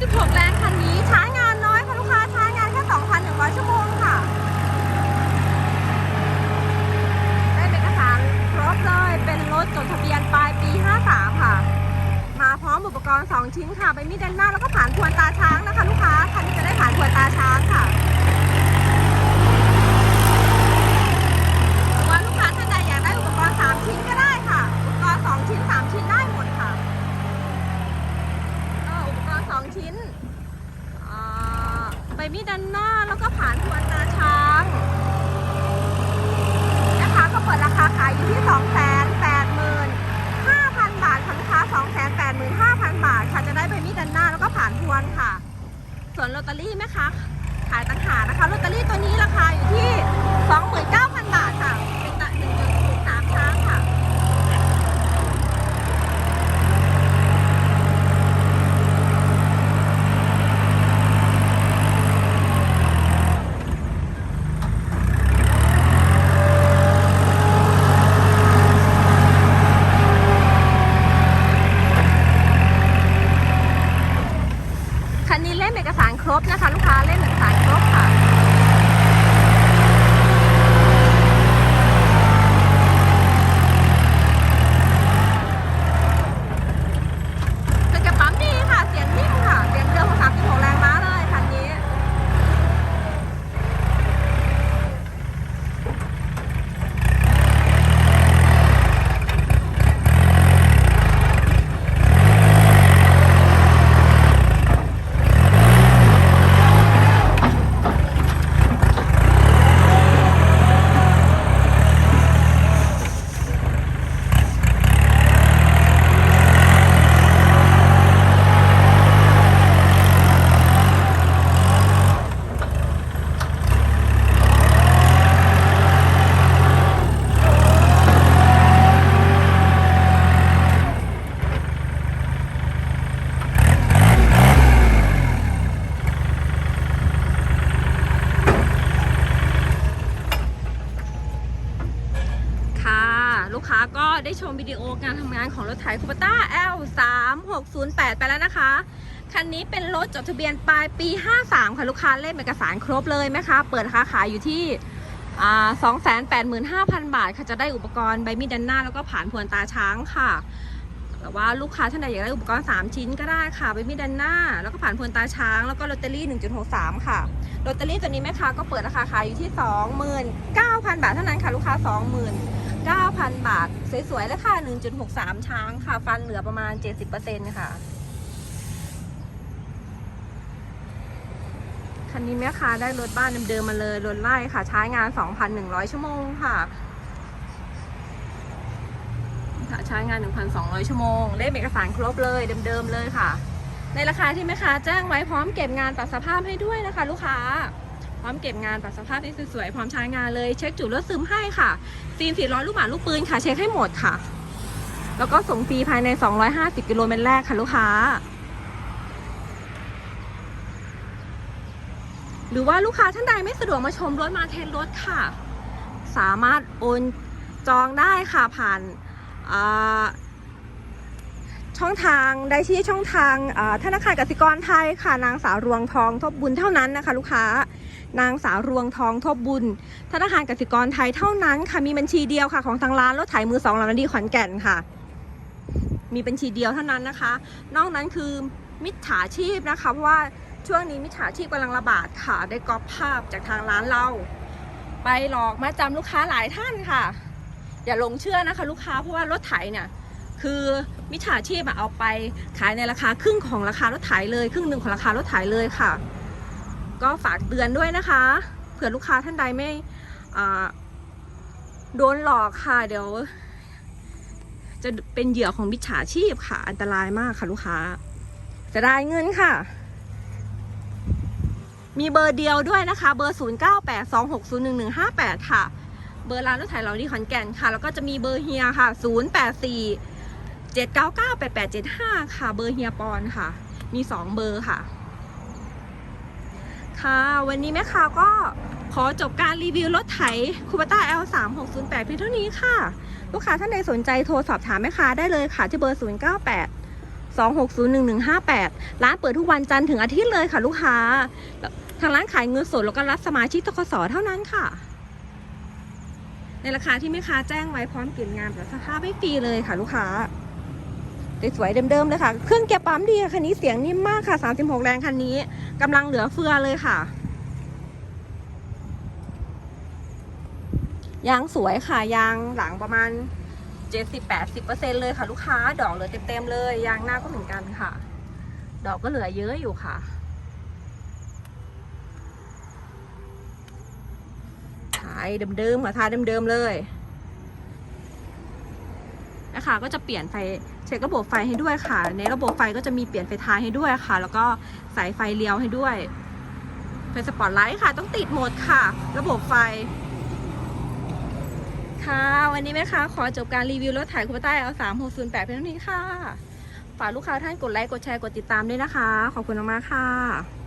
1.6 แรงคันนี้ใช้งานน้อยค่ะลูกค้าใช้งานแค่2,100 ชั่วโมงค่ะ ได้เอกสารครบเลย เป็นรถจดทะเบียนปลายปี 53 ค่ะ มาพร้อมอุปกรณ์ 2 ชิ้นค่ะ เปมีดด้านหน้าแล้วก็ผ่านทวนตาช้างนะคะ ลูกค้า คันนี้จะได้ผ่านทวนตาช้างค่ะ เล่มเอกสารครบนะคะ ลูกค้าเล่มเอกสารครบค่ะ เป็นกระปั๊มดีค่ะ เสียงนิ่มค่ะ เสียงเดิมของ36แรงม้าเลยคันนี้ ค่ะ ค้าก็ได้ชมวิดีโอการทำงานของรถไถคูปต้า L 3 6 0 8ไปแล้วนะคะคันนี้เป็นรถจดทะเบียนปลายปี 53 ค่ะ ลูกค้าเล่มเอกสารครบเลยไหมคะ เปิดราคาขายอยู่ที่อ่า285,000 บาท ค่ะ จะได้อุปกรณ์ใบมีดด้านหน้า แล้วก็ผ่านพวนตาช้างค่ะแต่ว่าลูกค้าท่านใดอยากได้อุปกรณ์ 3 ชิ้นก็ได้ค่ะใบมีดด้านหน้า แล้วก็ผ่านพวนตาช้าง แล้วก็ลอตเตอรี่ 1.63 ค่ะลอตเตอรี่ตัวนี้แม่ค้าก็เปิดราคาขายอยู่ที่ 29,000 บาทเท่านั้นค่ะ ลูกค้า 9,000 บาท สวยๆเลยค่ะ 1.63 ช้างค่ะ ฟันเหลือประมาณ 70%ค่ะ คันนี้แม่ค้าได้รถบ้านเดิมๆมาเลยรถไล่ค่ะ ใช้งาน 2,100 ชั่วโมงค่ะค่ะใช้งาน 1,200 ชั่วโมง เลขเอกสารครบเลยเดิมๆเลยค่ะ ในราคาที่แม่ค้าแจ้งไว้พร้อมเก็บงานตัดสภาพให้ด้วยนะคะ ลูกค้า พร้อมเก็บงานตัดสภาพที่สวยๆพร้อมใช้งานเลยเช็คจุดรถซึมให้ค่ะซีน400ลูกหมาลูกปืนค่ะ เช็คให้หมดค่ะ แล้วก็ส่งฟรีภายใน 250 กิโลเมตรแรกค่ะลูกค้า หรือว่าลูกค้าท่านใดไม่สะดวกมาชมรถมาเทนรถค่ะ สามารถโอนจองได้ค่ะผ่านาช่องทางได้ที่ช่องทางธนาคารกสิกรไทยค่ะนางสาวรวงทองทบบุญเท่านั้นนะคะ ลูกค้า นางสาวรวงทองทบบุญ ธนาคารกสิกรไทยเท่านั้นค่ะ มีบัญชีเดียวค่ะของทางร้านรถไถมือสองลำดีขอนแก่นค่ะ มีบัญชีเดียวเท่านั้นนะคะ นอกนั้นคือมิจฉาชีพนะคะ เพราะว่าช่วงนี้มิจฉาชีพกำลังระบาดค่ะ ได้ก๊อปภาพจากทางร้านเราไปหลอกมาจำลูกค้าหลายท่านค่ะ อย่าหลงเชื่อนะคะ ลูกค้าเพราะว่ารถไถเนี่ยคือมิจฉาชีพเอาไปขายในราคาครึ่งของราคารถไถเลย ครึ่งหนึ่งของราคารถไถเลยค่ะ ก็ฝากเตือนด้วยนะคะ เผื่อลูกค้าท่านใดไม่โดนหลอกค่ะ เดี๋ยว จะเป็นเหยื่อของมิจฉาชีพค่ะ อันตรายมากค่ะลูกค้าจะได้เงินค่ะ มีเบอร์เดียวด้วยนะคะ เบอร์ 0982601158 ค่ะ เบอร์ร้านรถไถเราที่ขอนแก่นค่ะ แล้วก็จะมีเบอร์เฮียค่ะ 084 799 8875 ค่ะ เบอร์เฮียปอนค่ะ มี 2 เบอร์ค่ะ ค่ะ วันนี้แม่ค้าก็ขอจบการรีวิวรถไถคูปต้า L 3 6 0 8เพียงเท่านี้ค่ะ ลูกค้าท่านใดสนใจโทรสอบถามแม่ค้าได้เลยค่ะ ที่เบอร์ 098 2601158 ร้านเปิดทุกวันจันทร์ถึงอาทิตย์เลยค่ะลูกค้า ทางร้านขายเงินสดแล้วก็รับสมาชิกทกสเท่านั้นค่ะ ในราคาที่แม่ค้าแจ้งไว้พร้อมเก็บงานแบบสภาพให้ฟรีเลยค่ะลูกค้า สวยๆเดิมๆเลยค่ะ เครื่องเกียร์ปั๊มดีค่ะคันนี้เสียงนิ่มมากค่ะ 36 แรงคันนี้กำลังเหลือเฟือเลยค่ะ ยางสวยค่ะ ยางหลังประมาณ 70-80%เลยค่ะ ลูกค้า ดอกเหลือเต็มๆเลย ยางหน้าก็เหมือนกันค่ะ ดอกก็เหลือเยอะอยู่ค่ะท้ายเดิมๆค่ะทายเดิมๆเลย นะคะ ก็จะเปลี่ยนไฟเช็คระบบไฟให้ด้วยค่ะ ในระบบไฟก็จะมีเปลี่ยนไฟท้ายให้ด้วยค่ะ แล้วก็สายไฟเลี้ยวให้ด้วยไฟสปอตไลท์ค่ะ ต้องติดหมดค่ะ ระบบไฟ ค่ะ วันนี้แม่ค้าขอจบการรีวิวรถไถคูปต้า L 3 6 0 8เพียงเท่านี้ค่ะ ฝากลูกค้าท่านกดไลค์ กดแชร์ กดติดตามด้วยนะคะ ขอบคุณมากๆค่ะ